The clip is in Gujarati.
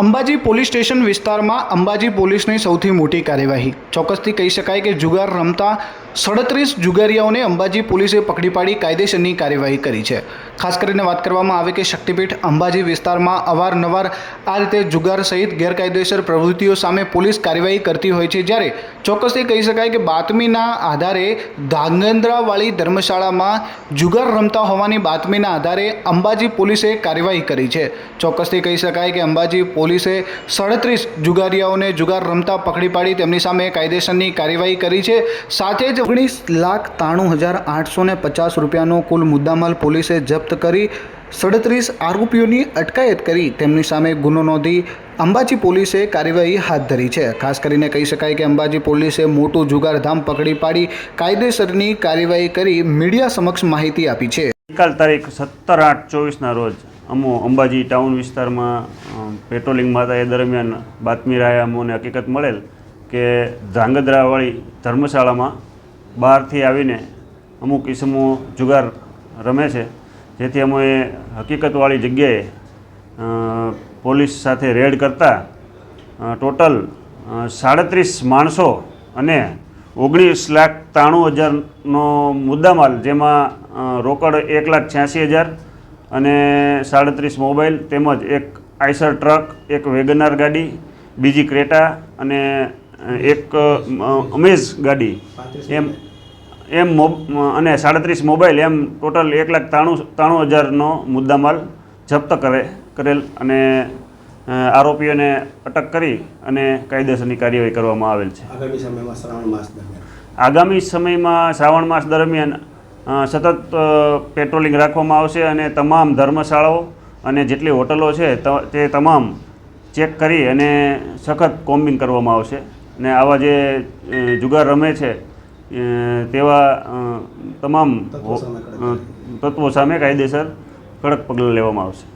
અંબાજી પોલીસ સ્ટેશન વિસ્તારમાં અંબાજી પોલીસની સૌથી મોટી કાર્યવાહી. ચોક્કસથી કહી શકાય કે જુગાર રમતા સડત્રીસ જુગારિયાઓને અંબાજી પોલીસે પકડી પાડી કાયદેસરની કાર્યવાહી કરી છે. ખાસ કરીને વાત કરવામાં આવે કે શક્તિપીઠ અંબાજી વિસ્તારમાં અવારનવાર આ રીતે જુગાર સહિત ગેરકાયદેસર પ્રવૃત્તિઓ સામે પોલીસ કાર્યવાહી કરતી હોય છે, જ્યારે ચોક્કસથી કહી શકાય કે બાતમીના આધારે ધાંગધ્રાવાળી ધર્મશાળામાં જુગાર રમતા હોવાની બાતમીના આધારે અંબાજી પોલીસે કાર્યવાહી કરી છે. ચોક્કસથી કહી શકાય કે અંબાજી પોલીસે સડત્રીસ જુગારીયાઓને જુગાર રમતા પકડી પાડી તેમની સામે કાયદેસરની કાર્યવાહી કરી છે. સાથે જ ઓગણીસ લાખ ત્રાણું હજાર આઠસો પચાસ રૂપિયાનો કુલ મુદ્દામાલ પોલીસે જપ્ત કરી સડત્રીસ આરોપીઓની અટકાયત કરી તેમની સામે ગુનો નોંધી અંબાજી પોલીસે કાર્યવાહી હાથ ધરી છે. ખાસ કરીને કહી શકાય કે અંબાજી પોલીસે મોટું જુગારધામ પકડી પાડી કાયદેસરની કાર્યવાહી કરી મીડિયા સમક્ષ માહિતી આપી છે. ગઈકાલ તારીખ સત્તર આઠ ચોવીસના રોજ અમો અંબાજી ટાઉન વિસ્તારમાં પેટ્રોલિંગમાં હતા એ દરમિયાન બાતમી રાહે અમોને હકીકત મળેલ કે ધ્રાંગધ્રાવાળી ધર્મશાળામાં બહારથી આવીને અમુક ઇસમો જુગાર રમે છે. જેથી અમે હકીકતવાળી જગ્યાએ પોલીસ સાથે રેડ કરતા ટોટલ સાડત્રીસ માણસો અને ઓગણીસ લાખ ત્રાણું હજારનો મુદ્દામાલ, જેમાં રોકડ એક લાખ છ્યાસી હજાર અને સાડત્રીસ મોબાઈલ તેમજ એક આઈસર ટ્રક એક વેગનાર ગાડી બીજી ક્રેટા અને એક અમેઝ ગાડી. એમ એમ મોબ અને સાડત્રીસ મોબાઈલ એમ ટોટલ એક લાખ ત્રાણું ત્રાણું હજારનો મુદ્દામાલ જપ્ત કરે કરેલ અને આરોપીઓને અટક કરી અને કાયદેસરની કાર્યવાહી કરવામાં આવેલ છે. આગામી સમયમાં શ્રાવણ માસ દરમિયાન? આગામી સમયમાં શ્રાવણ માસ દરમિયાન સતત પેટ્રોલિંગ રાખવામાં આવશે અને તમામ ધર્મશાળાઓ અને જેટલી હોટલો છે ત- તમામ ચેક કરી અને સખત કોમ્બિંગ કરવામાં આવશે. અને આવા જે જુગાર રમે છે તેવા તમામ તત્વો સામે કાયદેસર કડક પગલાં લેવામાં આવશે.